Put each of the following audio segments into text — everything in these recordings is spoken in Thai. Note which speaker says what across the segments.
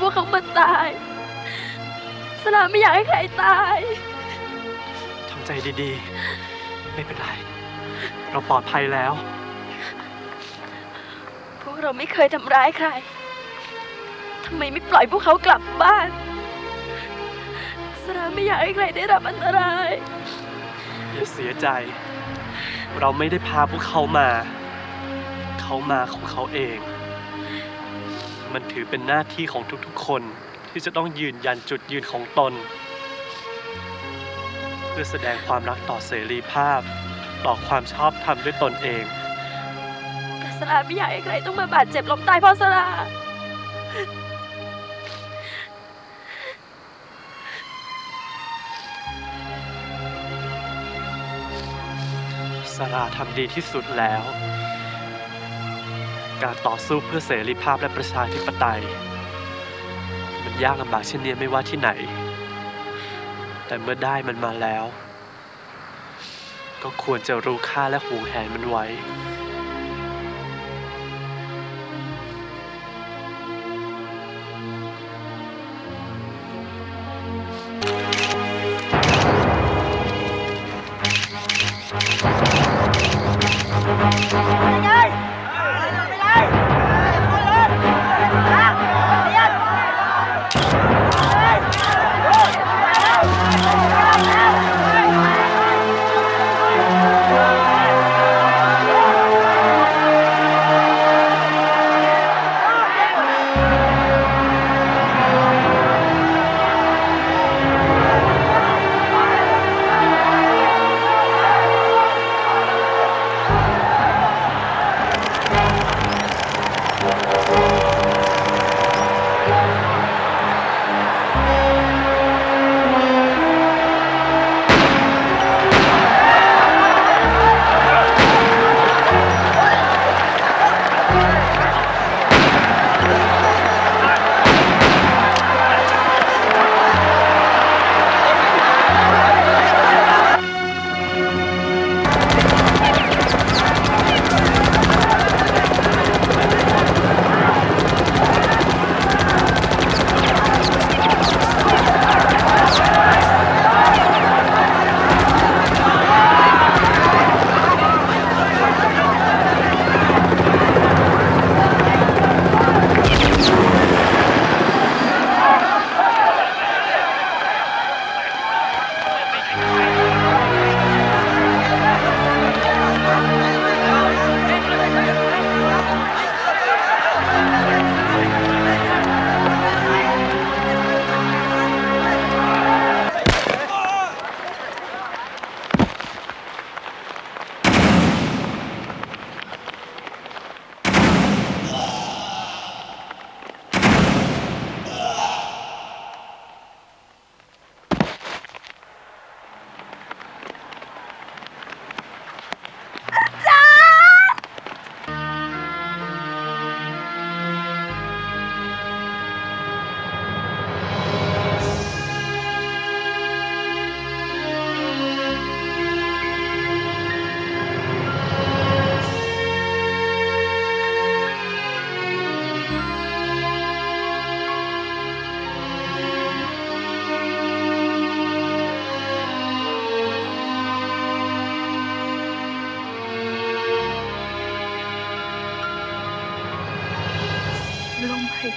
Speaker 1: พวกเขามาตาย สลาไม่อยากให้ใครตาย
Speaker 2: ทำใจดีๆ ไม่เป็นไร เราปลอดภัยแล้ว
Speaker 1: พวกเราไม่เคยทำร้ายใคร ทำไมไม่ปล่อยพวกเขากลับบ้าน สลาไม่อยากให้ใครได้รับอันตราย
Speaker 2: อย่าเสียใจ เราไม่ได้พาพวกเขามา เขามาของเขาเอง มันถือเป็นหน้าที่ของทุกๆ คนที่จะต้องยืนยันจุดยืนของตน เพื่อแสดงความรักต่อเสรีภาพ ต่อความชอบธรรมด้วยตนเอง
Speaker 1: แต่สลาไม่อยากให้ใครต้องมาบาดเจ็บล้มตายเพราะสลา
Speaker 2: สราทำดีที่สุดแล้ว การต่อสู้เพื่อเสรีภาพและประชาธิปไตย มันยากลำบากเช่นนี้ไม่ว่าที่ไหน แต่เมื่อได้มันมาแล้ว ก็ควรจะรู้ค่าและหวงแหนมันไว้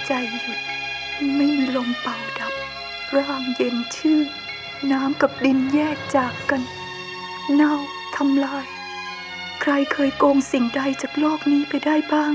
Speaker 3: ใจหยุด ไม่มีลมเป่าดับ ร่างเย็นชื่น น้ำกับดินแยกจากกัน เน่าทำลาย ใครเคยโกงสิ่งใดจากโลกนี้ไปได้บ้าง